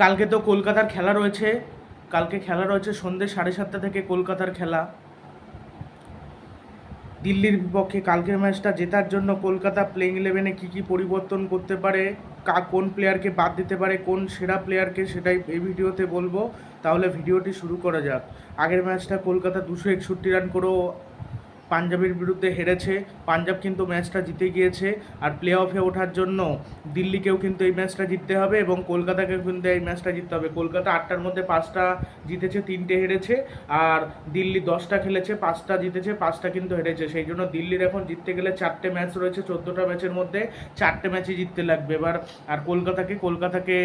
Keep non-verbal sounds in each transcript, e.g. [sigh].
কালকে তো কলকাতার খেলা রয়েছে। কালকে খেলা রয়েছে সন্ধ্যে সাড়ে সাতটা থেকে কলকাতার খেলা। দিল্লির বিপক্ষে কালকের ম্যাচটা জেতার জন্য কলকাতা প্লেইং ইলেভেনে কী কী পরিবর্তন করতে পারে, কা, কোন প্লেয়ারকে বাদ দিতে পারে, কোন সেরা প্লেয়ারকে সেটাই এই ভিডিওতে বলব। তাহলে ভিডিওটি শুরু করা যাক। আগের ম্যাচটা কলকাতা দুশো একষট্টি রান করেও পাঞ্জাবের বিরুদ্ধে হেরেছে। পাঞ্জাব কিন্তু ম্যাচটা জিতে গিয়েছে। আর প্লে অফে ওঠার জন্য দিল্লিকেও কিন্তু এই ম্যাচটা জিততে হবে এবং কলকাতাকেও কিন্তু এই ম্যাচটা জিততে হবে। কলকাতা আটটার মধ্যে পাঁচটা জিতেছে, তিনটে হেরেছে। আর দিল্লি দশটা খেলেছে, পাঁচটা জিতেছে, পাঁচটা কিন্তু হেরেছে। সেই জন্য দিল্লির এখন জিততে গেলে চারটে ম্যাচ রয়েছে চোদ্দোটা ম্যাচের মধ্যে। চারটে ম্যাচই জিততে লাগবে। এবার আর কলকাতাকে কলকাতাকে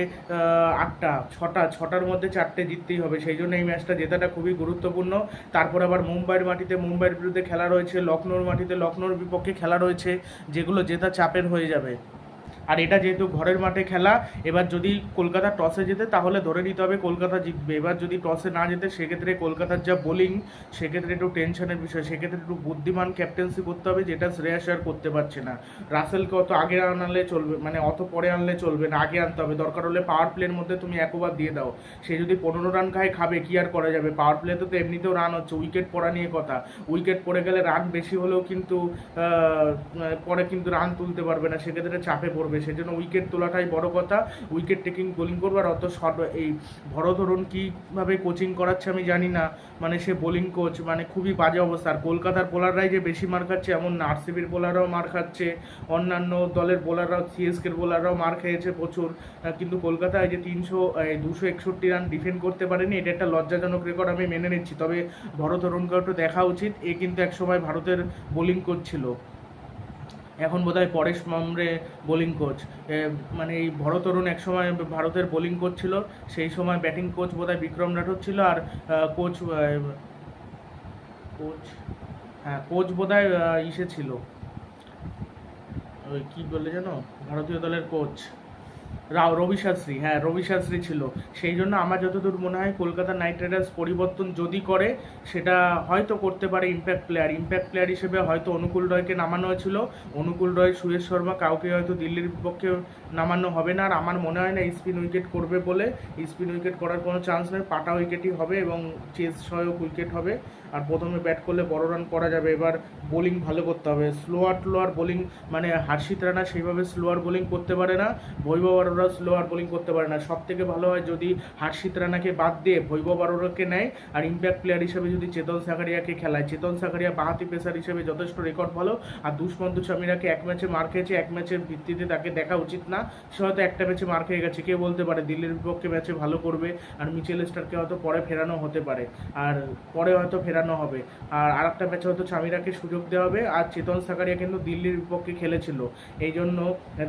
আটটা, ছটা, ছটার মধ্যে চারটে জিততেই হবে। সেই জন্য এই ম্যাচটা জেতাটা খুবই গুরুত্বপূর্ণ। তারপর আবার মুম্বাইয়ের মাটিতে, মুম্বাইয়ের বিরুদ্ধে খেলা রয়েছে লখনৌর মাটিতে লখনৌর বিপক্ষে খেলা রয়েছে যেগুলো জেতা চাপের হয়ে যাবে। আর এটা যেহেতু ঘরের মাঠে খেলা, এবার যদি কলকাতা টসে জেতে তাহলে ধরে নিতে হবে কলকাতা জিতবে। এবার যদি টসে না যেতে সেক্ষেত্রে কলকাতার যা বোলিং সেক্ষেত্রে একটু টেনশনের বিষয়, সেক্ষেত্রে একটু বুদ্ধিমান ক্যাপ্টেন্সি করতে হবে যেটা শ্রেয়াস আর করতে পারছে না। রাসেলকে অত আগে আনলে চলবে মানে অত পরে আনলে চলবে না, আগে আনতে হবে। দরকার হলে পাওয়ার প্লের মধ্যে তুমি এক ওভার দিয়ে দাও। সে যদি পনেরো রান খায়, খাবে, কি আর করা যাবে? পাওয়ার প্লেতে তো এমনিতেও রান হচ্ছে উইকেট পড়া নিয়ে কথা। উইকেট পড়ে গেলে রান বেশি হলেও কিন্তু পরে কিন্তু রান তুলতে পারবে না, সেক্ষেত্রে চাপে পড়বে সেজন্য উইকেট তোলাটাই বড় কথা। উইকেট টেকিং বোলিং করবে আর অত শর্ট এই ভরধরন কীভাবে কোচিং করাচ্ছে আমি জানি না। মানে সে বোলিং কোচ মানে খুবই বাজে অবস্থা। আর কলকাতার বোলাররাই যে বেশি মার খাচ্ছে, এমন না। আরসিবির বোলাররাও মার খাচ্ছে, অন্যান্য দলের বোলাররাও সিএসকের বোলাররাও মার খেয়েছে প্রচুর। কিন্তু কলকাতায় যে তিনশো দুশো একষট্টি রান ডিফেন্ড করতে পারেনি, এটা একটা লজ্জাজনক রেকর্ড আমি মেনে নিচ্ছি। তবে ভরতরণকেও একটু দেখা উচিত। এ কিন্তু একসময় ভারতের বোলিং কোচ ছিল। এখন বোধহয় পরেশ মামরে বোলিং কোচ মানে এই ভরতরুণ একসময় ভারতের বোলিং কোচ ছিল, সেই সময় ব্যাটিং কোচ বোধহয় বিক্রম রাঠোর ছিল আর কোচ কোচ হ্যাঁ কোচ বোধহয় হয় ইসে ছিল। ওই কী বলে জানো ভারতীয় দলের কোচ রবি শাস্ত্রী হ্যাঁ রবি শাস্ত্রী ছিল। সেই জন্য আমার যতদূর মনে হয় কলকাতা নাইট রাইডার্স পরিবর্তন যদি করে, সেটা হয়তো করতে পারে ইম্প্যাক্ট প্লেয়ার ইম্প্যাক্ট প্লেয়ার হিসেবে হয়তো অনুকূল রয়কে নামানো হয়েছিল। অনুকূল রয়, সুরেশ শর্মা কাউকে হয়তো দিল্লির বিপক্ষে নামানো হবে না। আর আমার মনে হয় না স্পিন উইকেট করবে বলে। স্পিন উইকেট করার কোনো চান্স নেই পাটা উইকেটই হবে এবং চেস সহায়ক উইকেট হবে। আর প্রথমে ব্যাট করলে বড় রান করা যাবে। এবার বোলিং ভালো করতে হবে। স্লোয়ার টোলোয়ার বোলিং মানে হার্ষিত রানা সেইভাবে স্লোয়ার বোলিং করতে পারে না। বৈভব আরোরা স্লোয়ার বোলিং করতে পারে না। সব থেকে ভালো হয় যদি হার্ষিত রানাকে বাদ দিয়ে বৈভব আরোরাকে নেয় আর ইম্প্যাক্ট প্লেয়ার হিসেবে যদি চেতন সাকারিয়াকে খেলায়। চেতন সাকারিয়া বাহাতি পেসার হিসেবে যথেষ্ট রেকর্ড ভালো আর দুষ্মন্ত স্বামীরাকে এক ম্যাচে মার খেয়েছে, এক ম্যাচের ভিত্তিতে তাকে দেখা উচিত না। সে হয়তো একটা ম্যাচে মার খেয়ে গেছে কে বলতে পারে দিল্লির বিপক্ষে ম্যাচে ভালো করবে আর মিচেল স্টারকে হয়তো পরে ফেরানো হতে পারে আর পরে হয়তো ফেরানো হবে। আর আরেকটা ম্যাচে হয়তো স্বামীরাকে সুযোগ দেওয়া হবে আর চেতন সাকারিয়া কিন্তু দিল্লির বিপক্ষে খেলেছিল। এই জন্য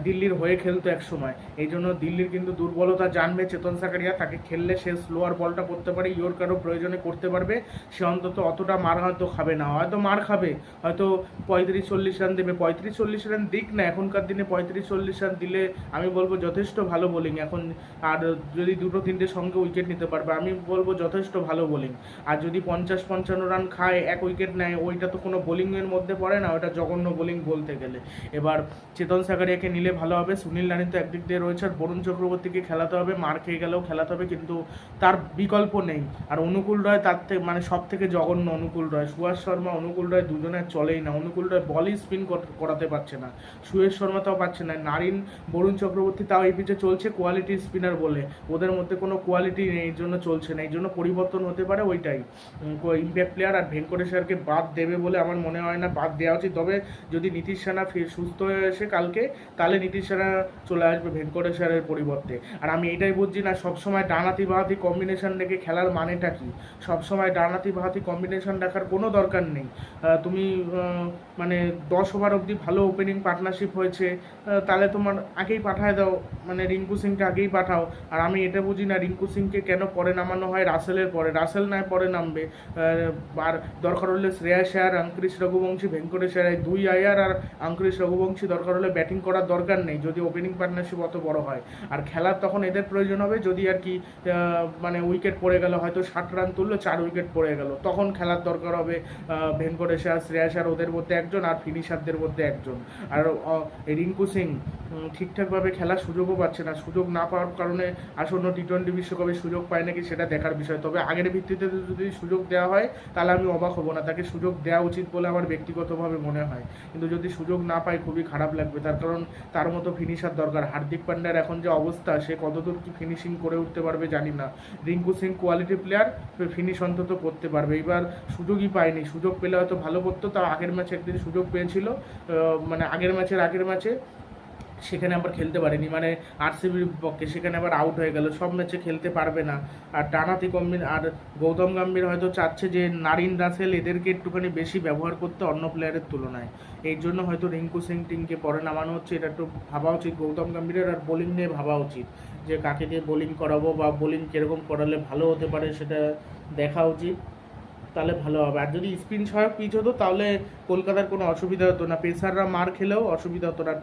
দিল্লির হয়ে খেলতো এক সময়। এই জন্য দিল্লির কিন্তু দুর্বলতা জানবে, চেতন সাকারিয়া তাকে খেললে সে স্লোয়ার বলটা করতে পারে ইয়র্কারও প্রয়োজনে করতে পারবে, সে অন্তত অতটা মার হয়তো খাবে না, হয়তো মার খাবে, হয়তো পঁয়ত্রিশ চল্লিশ রান দেবে, পঁয়ত্রিশ চল্লিশ রান দিক না, এখনকার দিনে পঁয়ত্রিশ চল্লিশ রান দিলে আমি বলব যথেষ্ট ভালো বোলিং এখন আর যদি দুটো তিনটে সঙ্গে উইকেট নিতে পারবে, আমি বলব যথেষ্ট ভালো বোলিং আর যদি পঞ্চাশ পঞ্চান্ন রান খায়, এক উইকেট নেয়, ওইটা তো কোনো বোলিংয়ের মধ্যে পড়ে না ওটা জঘন্য বোলিং বলতে গেলে, এবার চেতন সাকারিয়াকে নিলে ভালো হবে, সুনীল নারিন তো একদিক দিয়ে রয়েছে আর বরুণ চক্রবর্তীকে খেলাতে হবে, মার খেয়ে গেলেও খেলাতে হবে, কিন্তু তার বিকল্প নেই। আর অনুকূল রয় তার থেকে মানে সব থেকে জঘন্য অনুকূল রয়। সুভাষ শর্মা, অনুকূল রয় দুজনের চলেই না। অনুকূল রয় বলই স্পিন করাতে পারছে না। সুয়েশ শর্মা তাও পাচ্ছে না। নারিন, বরুণ চক্রবর্তী তাও এই পিচে চলছে কোয়ালিটি স্পিনার বলে। ওদের মধ্যে কোনো কোয়ালিটি নেই জন্য চলছে না। এই জন্য পরিবর্তন হতে পারে ওইটাই। ইম্প্যাক্ট প্লেয়ার আর ভেঙ্কটেশ্বরকে বাদ দেবে বলে আমার মনে হয় না, বাদ দেওয়া উচিত। তবে যদি নীতিশ সেনা সুস্থ হয়ে আসে কালকে, তাহলে নীতিশ সেনা চলে আসবে ভেঙ্কটেশ্বরের পরিবর্তে। আর আমি এটাই বুঝছি না, সবসময় ডানাতি বাহাতি কম্বিনেশন রেখে খেলার মানেটা কি? সবসময় ডানাতি বাহাতি কম্বিনেশন রাখার কোনো দরকার নেই। তুমি মানে দশ ওভার অবধি ভালো ওপেনিং পার্টনারশিপ হয়েছে তাহলে তোমার আগেই পাঠায় দাও মানে রিঙ্কু সিংকে আগেই পাঠাও। আর আমি এটা বুঝি না, রিঙ্কু সিংকে কেন পরে নামানো হয়? রাসেলের পরে। রাসেল নয়, পরে নামবে। আর দরকার হলে শ্রেয়া আয়ার অঙ্কুরিশ রঘুবংশী, ভেঙ্কটেশ আয়ার এই দুই আয়ার আর অঙ্কুরিশ রঘুবংশী দরকার হলে ব্যাটিং করার দরকার নেই, যদি ওপেনিং পার্টনারশিপ অত বড় হয়। আর খেলার তখন এদের প্রয়োজন হবে যদি আর কি মানে উইকেট পড়ে গেল হয়তো ষাট রান তুললো চার উইকেট পড়ে গেল। তখন খেলার দরকার হবে আহ, ভেঙ্কটেশ্বর শ্রেয়াস আর ওদের মধ্যে একজন আর ফিনিশারদের মধ্যে একজন। আর রিঙ্কু সিং ঠিকঠাকভাবে খেলার সুযোগও পাচ্ছে না। সুযোগ না পাওয়ার কারণে আসন্ন টি টোয়েন্টি বিশ্বকাপে সুযোগ পায় নাকি সেটা দেখার বিষয়। তবে আগের ভিত্তিতে যদি সুযোগ দেওয়া হয় তাহলে আমি অবাক হব না। তাকে সুযোগ দেওয়া উচিত বলে আমার ব্যক্তিগতভাবে মনে হয়। কিন্তু যদি সুযোগ না পায় খুবই খারাপ লাগবে। তার কারণ তার মতো ফিনিশার দরকার। হার্দিক পান্ড্যার এখন যে অবস্থা, সে কতদূর কি ফিনিশিং করে উঠতে পারবে জানি না। Rinku Singh quality player finish অন্তত করতে পারবে। এবার সুযোগই পায়নি। সুযোগ পেলে হয়তো ভালো করতো, তাও আগের ম্যাচে একদিন সুযোগ পেয়েছিল। মানে আগের ম্যাচের আগের ম্যাচে সেখানে আবার খেলতে পারেনি। মানে আরসিবির পক্ষে সেখানে আবার আউট হয়ে গেল। সব ম্যাচে খেলতে পারবে না। আর টানাতি কম্বিন, আর গৌতম গম্ভীর হয়তো চাচ্ছে যে নারিন রাসেল এদেরকে একটুখানি বেশি ব্যবহার করতে অন্য প্লেয়ারের তুলনায়। এই জন্য হয়তো রিঙ্কু সিং টিমকে পরে নামানো হচ্ছে। এটা একটু ভাবা উচিত। গৌতম গম্ভীরের আর বোলিং নিয়ে ভাবা উচিত। যে কাকে দিয়ে বোলিং করাবো বা বোলিং কীরকম করালে ভালো হতে পারে সেটা দেখা উচিত। তাহলে ভালো হবে। আর যদি স্পিন সহায়ক পিচ হতো, তাহলে কলকাতার কোনো অসুবিধা হতো না। পেসাররা মার খেলেও অসুবিধা হতো না।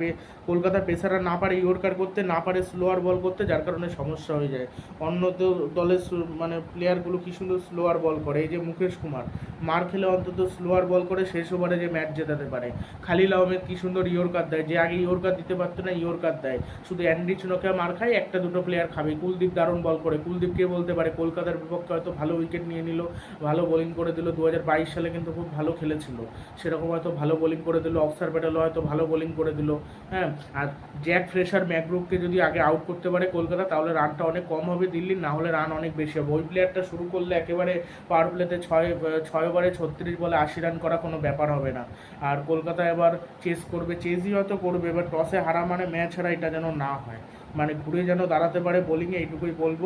কলকাতার পেসাররা না পারে ইয়র্কার করতে, না পারে স্লোয়ার বল করতে, যার কারণে সমস্যা হয়ে যায়। অন্য তো দলের মানে প্লেয়ারগুলো কি সুন্দর স্লোয়ার বল করে। এই যে মুকেশ কুমার, মার খেলে অন্তত স্লোয়ার বল করে, শেষ ওভারে যে ম্যাচ জেতাতে পারে। খালিল আহমেদ কি সুন্দর ইয়র্কার দেয়। যে আগে ইয়র্কার দিতে পারতো না ইয়র্কার দেয়। শুধু অ্যান্ডি চুনোকে মার খায়, একটা দুটো প্লেয়ার খাবে। কুলদীপ দারুণ বল করে। কুলদীপকে বলতে পারে, কলকাতার বিপক্ষে হয়তো ভালো উইকেট নিয়ে নিল, ভালো বোলিং করে দিল দু হাজার বাইশ সালে কিন্তু খুব ভালো খেলেছিল। সেরকম হয়তো ভালো বোলিং করে দিল অক্সার প্যাটেলও হয়তো ভালো বোলিং করে দিল হ্যাঁ? আর জ্যাক ফ্রেশার ম্যাকগ্রুপকে যদি আগে আউট করতে পারে কলকাতা, তাহলে রানটা অনেক কম হবে দিল্লির, না হলে রান অনেক বেশি হবে। ওই প্লেয়ারটা শুরু করলে একেবারে পাওয়ার প্লেতে ছয় ছয় ওভারে ছত্রিশ বলে আশি রান করা কোনো ব্যাপার হবে না। আর কলকাতা এবার চেস করবে চেসই হয়তো করবে, এবার টসে হারা মানে ম্যাচ হারা এটা যেন না হয়। মানে ঘুরে যেন দাঁড়াতে পারে বোলিংয়ে এইটুকুই বলব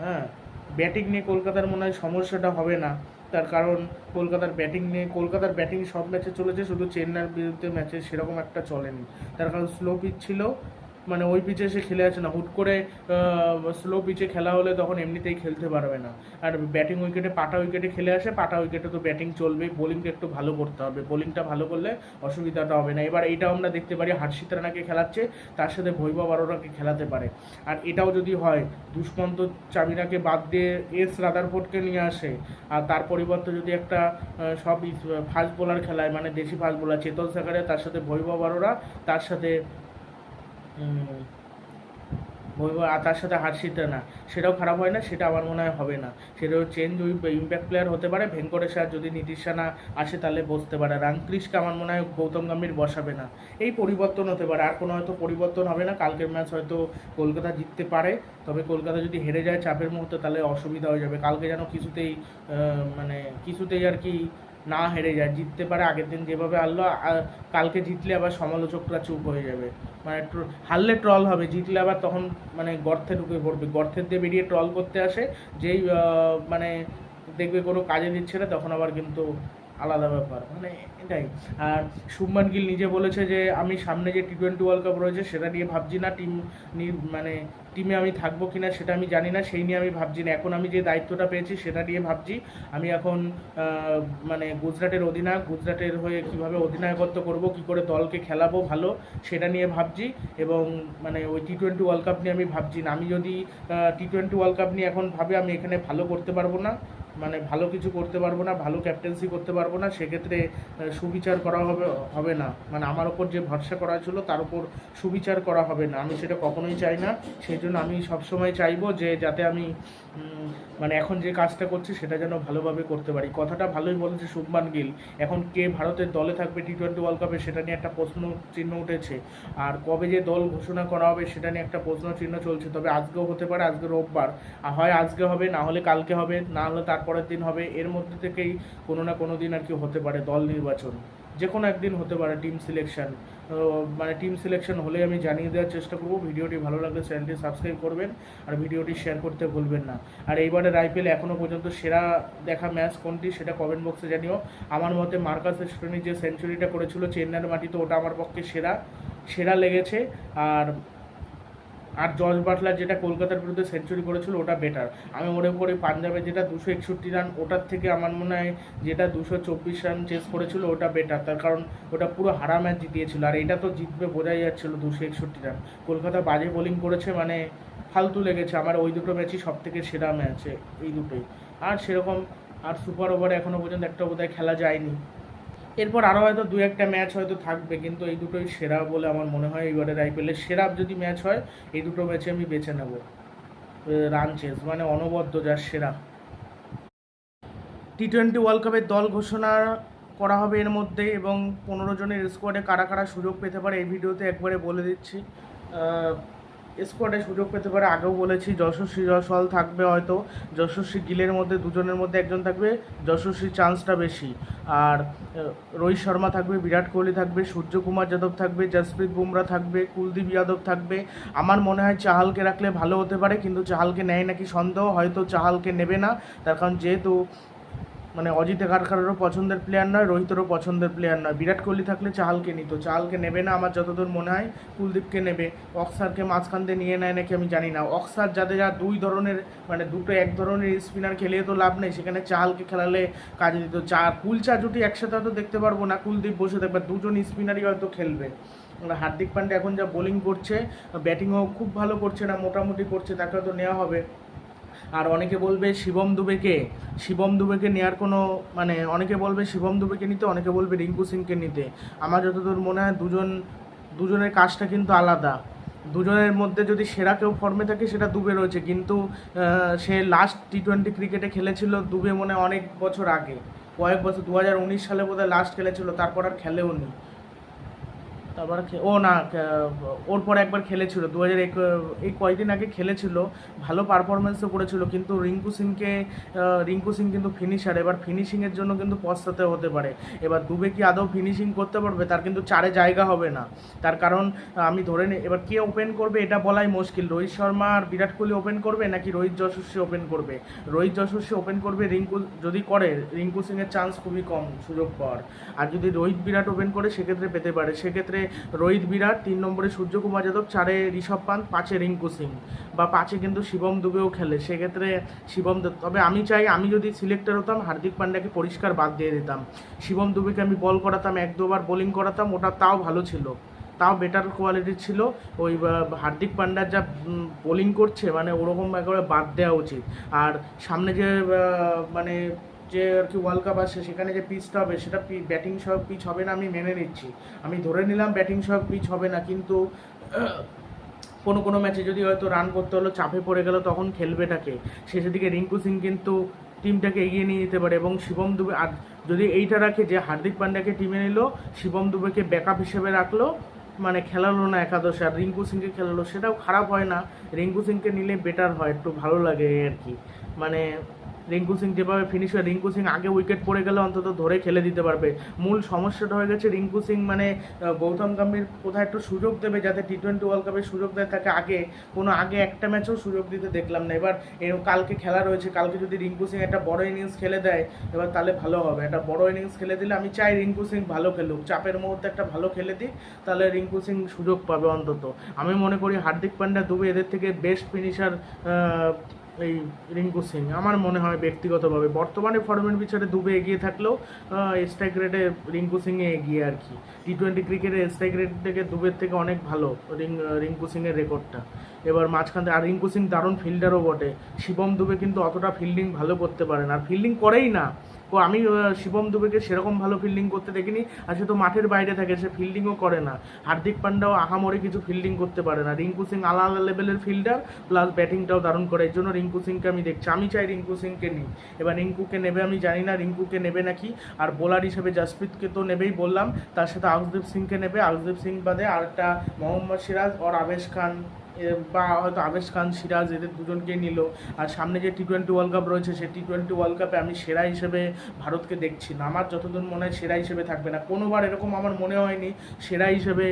হ্যাঁ? ব্যাটিং নিয়ে কলকাতার মনে হয় সমস্যাটা হবে না। তার কারণ কলকাতার ব্যাটিং নিয়ে, কলকাতার ব্যাটিং সব ম্যাচে চলেছে, শুধু চেন্নাইয়ের বিরুদ্ধে ম্যাচে সেরকম একটা চলেনি। তার কারণ স্লো পিচ ছিল মানে ওই পিচে সে খেলে আছে না। হুট করে স্লো পিচে খেলা হলে তখন এমনিতেই খেলতে পারবে না। আর ব্যাটিং উইকেটে পাটা উইকেটে খেলে আসে, পাটা উইকেটে তো ব্যাটিং চলবেই বোলিংটা একটু ভালো করতে হবে। বোলিংটা ভালো করলে অসুবিধাটা হবে না। এবার এটাও আমরা দেখতে পারি, হার্ষিত রানাকে খেলাচ্ছে, তার সাথে ভৈভব আরোরাকে খেলাতে পারে। আর এটাও যদি হয়, দুষ্মন্ত চামিরাকে বাদ দিয়ে এস রাদারফোর্ডকে নিয়ে আসে, আর তার পরিবর্তে যদি একটা সব ফাস্ট বোলার খেলায় মানে দেশি ফাস্ট বোলার চেতন সাকারে তার সাথে ভৈভব আরোরা, তার সাথে বলব আর তার সাথে হার্ষিত না। সেটাও খারাপ হয় না, সেটা আমার মনে হয় হবে না। সেটাও চেঞ্জ ওই ইম্প্যাক্ট প্লেয়ার হতে পারে ভেঙ্কটেশ্বর যদি নীতিশ রানা আসে তাহলে বসতে পারে। রামকৃষ্ণকে আমার মনে হয় গৌতম গম্ভীর বসাবে না। এই পরিবর্তন হতে পারে। আর কোনো হয়তো পরিবর্তন হবে না। কালকের ম্যাচ হয়তো কলকাতা জিততে পারে। তবে কলকাতা যদি হেরে যায় চাপের মুহূর্তে তাহলে অসুবিধা হয়ে যাবে। কালকে যেন কিছুতেই মানে কিছুতেই আর কি না হেরে যায়, জিততে পারে আগের দিন যেভাবে হারলো কালকে জিতলে আবার সমালোচকরা চুপ হয়ে যাবে। মানে হারলে ট্রল হবে, জিতলে আবার তখন মানে গর্তে ঢুকে পড়বে। গর্তের দিয়ে বেরিয়ে ট্রল করতে আসে, যেই মানে দেখবে কোনো কাজে দিচ্ছে না, তখন আবার কিন্তু আলাদা ব্যাপার মানে এটাই। আর শুভমান গিল নিজে বলেছে যে, আমি সামনে যে টি টোয়েন্টি ওয়ার্ল্ড কাপ রয়েছে, সেটা নিয়ে ভাবছি না। টিম মানে টিমে আমি থাকব কি না সেটা আমি জানি না। সেই নিয়ে আমি ভাবছি না। এখন আমি যে দায়িত্বটা পেয়েছি, সেটা নিয়ে ভাবছি। আমি এখন মানে গুজরাটের অধিনায়ক, গুজরাটের হয়ে কীভাবে অধিনায়কত্ব করব, কি করে দলকে খেলাবো ভালো, সেটা নিয়ে ভাবছি। এবং মানে ওই টি টোয়েন্টি ওয়ার্ল্ড কাপ নিয়ে আমি ভাবছি না। আমি যদি টি টোয়েন্টি ওয়ার্ল্ড কাপ নিয়ে এখন ভাবে, আমি এখানে ভালো করতে পারব না। মানে ভালো কিছু করতে পারব না, ভালো ক্যাপ্টেন্সি করতে পারব না, সেক্ষেত্রে সুবিচার করা হবে হবে না। মানে আমার ওপর যে ভরসা করা ছিল, তার উপর সুবিচার করা হবে না। আমি সেটা কখনোই চাই না। সেই জন্য আমি সবসময় চাইব যে, যাতে আমি মানে এখন যে কাজটা করছি, সেটা যেন ভালোভাবে করতে পারি। কথাটা ভালোই বলেছে শুভমান গিল। এখন কে ভারতের দলে থাকবে টি টোয়েন্টি ওয়ার্ল্ড কাপে সেটা নিয়ে একটা প্রশ্ন চিহ্ন উঠেছে। আর কবে যে দল ঘোষণা করা হবে, সেটা নিয়ে একটা প্রশ্ন চিহ্ন চলছে। তবে আজকেও হতে পারে, আজকে রোববার। আর হয় আজকে হবে, না হলে কালকে হবে, না হলে তারপরের দিন হবে, এর মধ্যে থেকেই কোনো না কোনো দিন আর কি হতে পারে দল নির্বাচন। যে কোনো একদিন হতে পারে টিম সিলেকশন মানে টিম সিলেকশন হলে আমি জানিয়ে দেওয়ার চেষ্টা করব। ভিডিওটি ভালো লাগলে চ্যানেলটি সাবস্ক্রাইব করবেন আর ভিডিওটি শেয়ার করতে ভুলবেন না। আর এইবারের আইপিএল এখনও পর্যন্ত সেরা দেখা ম্যাচ কোনটি সেটা কমেন্ট বক্সে জানিও। আমার মতে মার্কাস স্টোনি যে সেঞ্চুরিটা করেছিল, চেন্নাইয়ের মাটিতে ওটা আমার পক্ষে সেরা সেরা লেগেছে। আর আর জর্জ বাটলার যেটা কলকাতার বিরুদ্ধে সেঞ্চুরি করেছিল, ওটা বেটার আমি মনে করি পাঞ্জাবে যেটা দুশো একষট্টি রান ওটার থেকে আমার মনে হয় যেটা দুশো চব্বিশ রান চেস করেছিল, ওটা বেটার তার কারণ ওটা পুরো হারা ম্যাচ জিতিয়েছিল, আর এটা তো জিতবে বোঝাই যাচ্ছিল দুশো একষট্টি রান কলকাতা বাজে বোলিং করেছে মানে ফালতু লেগেছে। আমার ওই দুটো ম্যাচই সব থেকে সেরা ম্যাচ এই দুটোই। আর সেরকম আর সুপার ওভারে এখনও পর্যন্ত একটা বোধহয় খেলা যায়নি। এরপর আরও হয়তো দু একটা ম্যাচ হয়তো থাকবে, কিন্তু এই দুটোই সেরা বলে আমার মনে হয় এইবারের আইপিএলের সেরা যদি ম্যাচ হয়, এই দুটো ম্যাচে আমি বেছে নেব। রান চেস মানে অনবদ্য যার সেরা। টি টোয়েন্টি ওয়ার্ল্ড কাপের দল ঘোষণা করা হবে এর মধ্যে এবং পনেরো জনের স্কোয়াডে কারা কারা সুযোগ পেতে পারে এই ভিডিওতে একবারে বলে দিচ্ছি। স্কোয়াডে সুযোগ পেতে পারে। আগেও বলেছি যশস্বী জয়সওয়াল থাকবে হয়তো। যশস্বী গিলের মধ্যে, দুজনের মধ্যে একজন থাকবে যশস্বীর চান্সটা বেশি। আর রোহিত শর্মা থাকবে, বিরাট কোহলি থাকবে, সূর্যকুমার যাদব থাকবে, জসপ্রীত বুমরা থাকবে, কুলদীপ যাদব থাকবে। আমার মনে হয় চাহালকে রাখলে ভালো হতে পারে, কিন্তু চাহালকে নেয় নাকি সন্দেহ, হয়তো চাহালকে নেবে না। তার কারণ যেহেতু মানে অজিত এগারকারেরও পছন্দের প্লেয়ার নয়, রোহিতেরও পছন্দের প্লেয়ার নয়। বিরাট কোহলি থাকলে চাহালকে নিত। চাহালকে নেবে না আমার যতদূর মনে হয়, কুলদীপকে নেবে। অক্সারকে মাঝখান দিয়ে নিয়ে নেয় নাকি আমি জানি না। অক্সার যাদের যা দুই ধরনের মানে দুটো এক ধরনের স্পিনার খেলিয়ে তো লাভ নেই, সেখানে চাহালকে খেলালে কাজে দিত। চা, কুলচা জুটি একসাথে হয়তো দেখতে পারব না, কুলদীপ বসে থাকবে, দুজন স্পিনারই হয়তো খেলবে। হার্দিক পান্ডে এখন যা বোলিং করছে ব্যাটিংও খুব ভালো করছে না, মোটামুটি করছে, তাকে হয়তো নেওয়া হবে। আর অনেকে বলবে শিবম দুবেকে শিবম দুবেকে নেওয়ার কোনো মানে অনেকে বলবে শিবম দুবেকে নিতে, অনেকে বলবে রিঙ্কু সিংকে নিতে। আমার যতদূর মনে হয় দুজন, দুজনের কাজটা কিন্তু আলাদা। দুজনের মধ্যে যদি সেরা কেউ ফর্মে থাকে, সেটা দুবে রয়েছে। কিন্তু সে লাস্ট টি টোয়েন্টি ক্রিকেটে খেলেছিল দুবে মনে অনেক বছর আগে। কয়েক বছর দু হাজার উনিশ সালে বোধহয় লাস্ট খেলেছিল, তারপর আর খেলেও নি তারপর ও না ওর পরে একবার খেলেছিল। দু হাজার এই কয়েকদিন আগে খেলেছিল, ভালো পারফরমেন্সও করেছিল, কিন্তু রিঙ্কু সিংকে রিঙ্কু সিং কিন্তু ফিনিশার এবার ফিনিশিংয়ের জন্য কিন্তু পস্তাতে হতে পারে। এবার দুবে কি আদৌ ফিনিশিং করতে পারবে? তার কিন্তু চারে জায়গা হবে না। তার কারণ, আমি ধরে নিই এবার কে ওপেন করবে এটা বলাই মুশকিল। রোহিত শর্মা আর বিরাট কোহলি ওপেন করবে, নাকি রোহিত যশস্বী ওপেন করবে? রোহিত যশস্বী ওপেন করবে, রিঙ্কু যদি করে, রিঙ্কু সিংয়ের চান্স খুবই কম, সুযোগ পাওয়ার। আর যদি রোহিত বিরাট ওপেন করে, সেক্ষেত্রে পেতে পারে। সেক্ষেত্রে রোহিত বিরাট, তিন নম্বরে সূর্যকুমার যাদব, চারে ঋষভ পান্ত, পাঁচে রিঙ্কু সিং বা পাঁচে কিন্তু শিবম দুবেও খেলে। সেক্ষেত্রে শিবম তবে আমি চাই আমি যদি সিলেক্টর হতাম, হার্দিক পান্ডাকে পরিষ্কার বাদ দিয়ে দিতাম। শিবম দুবেকে আমি বল করাতাম, এক দুবার বোলিং করাতাম, ওটা তাও ভালো ছিল। তাও বেটার কোয়ালিটির ছিল। ওই হার্দিক পান্ডার যা বোলিং করছে মানে ওরকম একেবারে বাদ দেওয়া উচিত। আর সামনে যে মানে যে আর কি ওয়ার্ল্ড কাপ আসছে সেখানে যে পিচটা হবে, সেটা ব্যাটিং সহ পিচ হবে না, আমি মেনে নিচ্ছি। আমি ধরে নিলাম ব্যাটিং সহ পিচ হবে না, কিন্তু, [clears throat] কোনো কোনো ম্যাচে যদি হয়তো রান করতে হলো, চাপে পড়ে গেল, তখন খেলবেটাকে শেষের দিকে রিঙ্কু সিং কিন্তু টিমটাকে এগিয়ে নিয়ে যেতে পারে, এবং শিবম দুবে, আর যদি এইটা রাখে যে হার্দিক পান্ডাকে টিমে নিল, শিবম দুবেকে ব্যাকআপ হিসেবে রাখল মানে খেলালো না একাদশে, আর রিঙ্কু সিংকে খেলালো, সেটাও খারাপ হয় না। রিঙ্কু সিংকে নিলে বেটার হয়, একটু ভালো লাগে আর কি। মানে রিঙ্কু সিং যেভাবে ফিনিশ হয়, রিঙ্কু সিং আগে উইকেট পড়ে গেলে অন্তত ধরে খেলে দিতে পারবে। মূল সমস্যাটা হয়ে গেছে রিঙ্কু সিং মানে গৌতম গম্ভীর কোথায় একটু সুযোগ দেবে যাতে টি টোয়েন্টি ওয়ার্ল্ড কাপের সুযোগ দেয় তাকে আগে, কোনো আগে একটা ম্যাচেও সুযোগ দিতে দেখলাম না। এবার এর কালকে খেলা রয়েছে, কালকে যদি রিঙ্কু সিং একটা বড় ইনিংস খেলে দেয়, এবার তাহলে ভালো হবে। একটা বড় ইনিংস খেলে দিলে আমি চাই রিঙ্কু সিং ভালো খেলুক। চাপের মুহূর্তে একটা ভালো খেলে দিক, তাহলে রিঙ্কু সিং সুযোগ পাবে অন্তত। আমি মনে করি হার্দিক পান্ডা দুবে এদের থেকে বেস্ট ফিনিশার এই রিঙ্কু সিং। আমার মনে হয় ব্যক্তিগতভাবে বর্তমানে ফর্মের বিচারে দুবে এগিয়ে থাকলেও স্ট্রাইক রেটে রিঙ্কু সিংয়ে এগিয়ে আর কি। টি টোয়েন্টি ক্রিকেটে স্ট্রাইক রেট থেকে দুবের থেকে অনেক ভালো রিং, রিঙ্কু সিংয়ের রেকর্ডটা। এবার মাঝখানে আর রিঙ্কু সিং দারুণ ফিল্ডারও বটে। শিবম দুবে কিন্তু অতটা ফিল্ডিং ভালো করতে পারে না। আর ফিল্ডিং করেই না। আমি শিবম দুবেকে সেরকম ভালো ফিল্ডিং করতে দেখিনি, আর সে তো মাঠের বাইরে থাকে, সে ফিল্ডিংও করে না। হার্দিক পান্ডাও আহামরে কিছু ফিল্ডিং করতে পারে না। রিঙ্কু সিং আলাদা লেভেলের ফিল্ডার প্লাস ব্যাটিংটাও দারুণ করে এর জন্য রিঙ্কু সিংকে আমি দেখছি। আমি চাই রিঙ্কু সিংকে নিই। এবার রিঙ্কুকে নেবে, আমি জানি না রিঙ্কুকে নেবে নাকি, আর বোলার হিসেবে জাসপ্রীতকে তো নেবেই বললাম। তার সাথে আউসদীপ সিংকে নেবে। আউসদীপ সিং বাদে আরেকটা মোহাম্মদ সিরাজ, ওর আবেশ খান। বা হয়তো আবেশ খান, সিরাজ এদের দুজনকে নিল। আর সামনে যে টি টোয়েন্টি ওয়ার্ল্ড কাপ রয়েছে, সেই টি টোয়েন্টি ওয়ার্ল্ড কাপে আমি সেরা হিসেবে ভারতকে দেখছি না। আমার যতদূর মনে হয় সেরা হিসেবে থাকবে না। কোনোবার এরকম আমার মনে হয়নি সেরা হিসেবে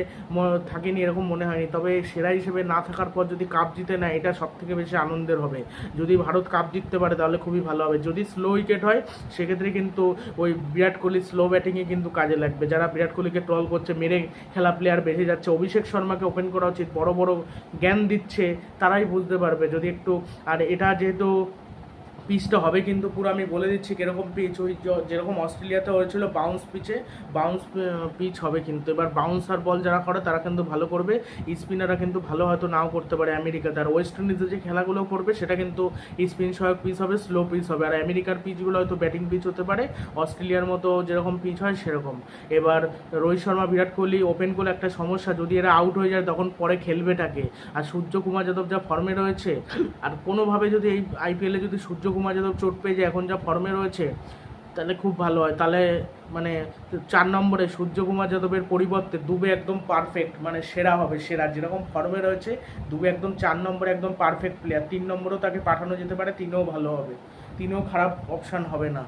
থাকেনি এরকম মনে হয়নি। তবে সেরা হিসেবে না থাকার পর যদি কাপ জিতে না এটা সব থেকে বেশি আনন্দের হবে। যদি ভারত কাপ জিততে পারে, তাহলে খুবই ভালো হবে। যদি স্লো উইকেট হয়, সেক্ষেত্রে কিন্তু ওই বিরাট কোহলি স্লো ব্যাটিংয়ে কিন্তু কাজে লাগবে। যারা বিরাট কোহলিকে ট্রল করছে, মেরে খেলা প্লেয়ার বেঁচে যাচ্ছে। অভিষেক শর্মাকে ওপেন করা উচিত। বড় বড় গ্যাস জ্ঞান দিচ্ছে তারাই বুঝতে পারবে। যদি একটু আর এটা যেহেতু পিচটা হবে কিন্তু পুরো আমি বলে দিচ্ছি কীরকম পিচ, ওই যেরকম অস্ট্রেলিয়াতে হয়েছিল বাউন্স পিচে বাউন্স পিচ হবে কিন্তু। এবার বাউন্সার বল যারা করে তারা কিন্তু ভালো করবে স্পিনাররা কিন্তু ভালো হয়তো নাও করতে পারে আমেরিকাতে। আর ওয়েস্ট ইন্ডিজে যে খেলাগুলো করবে সেটা কিন্তু স্পিন সহায়ক পিচ হবে স্লো পিচ হবে। আর আমেরিকার পিচগুলো হয়তো ব্যাটিং পিচ হতে পারে, অস্ট্রেলিয়ার মতো যেরকম পিচ হয় সেরকম। এবার রোহিত শর্মা, বিরাট কোহলি ওপেন করলে একটা সমস্যা, যদি এরা আউট হয়ে যায় তখন পরে খেলবে খেলবেটাকে আর সূর্যকুমার যাদব যা ফর্মে রয়েছে, আর কোনোভাবে যদি এই আইপিএলে যদি সূর্যকুমার যাদব চোট পেয়ে এখন যা ফর্মে রয়েছে, তাহলে খুব ভালো হয়। তাহলে মানে চার নম্বরে সূর্যকুমার যাদবের পরিবর্তে দুবে একদম পারফেক্ট মানে সেরা হবে, সেরা। যেরকম ফর্মে রয়েছে, দুবে একদম চার নম্বরে একদম পারফেক্ট প্লেয়ার তিন নম্বরেও তাকে পাঠানো যেতে পারে, তিনেও ভালো হবে। তিনেও খারাপ অপশান হবে না।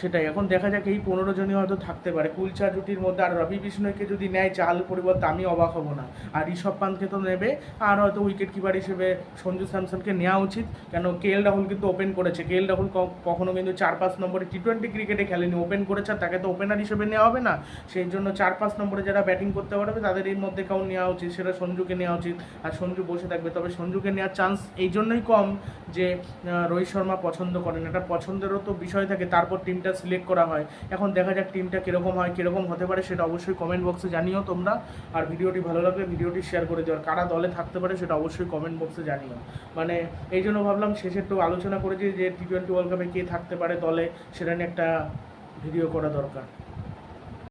সেটাই। এখন দেখা যাক এই পনেরো জনই হয়তো থাকতে পারে। কুলচা জুটির মধ্যে আর রবি বিষ্ণুকে যদি নেয়, চাল পরিবর্তে আমি অবাক হব না। আর ঋষভ পান্তকে তো নেবে, আর হয়তো উইকেট কিপার হিসেবে সঞ্জু স্যামসনকে নেওয়া উচিত। কেন কে এল রাহুল কিন্তু ওপেন করেছে। কে এল রাহুল কখনো কিন্তু চার পাঁচ নম্বরে টি টোয়েন্টি ক্রিকেটে খেলেনি। ওপেন করেছে আর তাকে তো ওপেনার হিসেবে নেওয়া হবে না। সেই জন্য চার পাঁচ নম্বরে যারা ব্যাটিং করতে পারবে, তাদের এর মধ্যে কাউ নেওয়া উচিত। সেটা সঞ্জুকে নেওয়া উচিত। আর সঞ্জু বসে থাকবে। তবে সঞ্জুকে নেওয়ার চান্স এই জন্যই কম যে রোহিত শর্মা পছন্দ করেন। এটা পছন্দেরও তো বিষয় থাকে। তারপর টিমটা সিলেক্ট করা হয়। এখন দেখা যাক টিমটা কীরকম হয়, কীরকম হতে পারে, সেটা অবশ্যই কমেন্ট বক্সে জানিও তোমরা। আর ভিডিওটি ভালো লাগলে ভিডিওটি শেয়ার করে দিও। কারা দলে থাকতে পারে, সেটা অবশ্যই কমেন্ট বক্সে জানিও। মানে এই জন্য ভাবলাম শেষে একটু আলোচনা করেছি যে টি টোয়েন্টি ওয়ার্ল্ড কাপে কে থাকতে পারে দলে, সেটা নিয়ে একটা ভিডিও করা দরকার।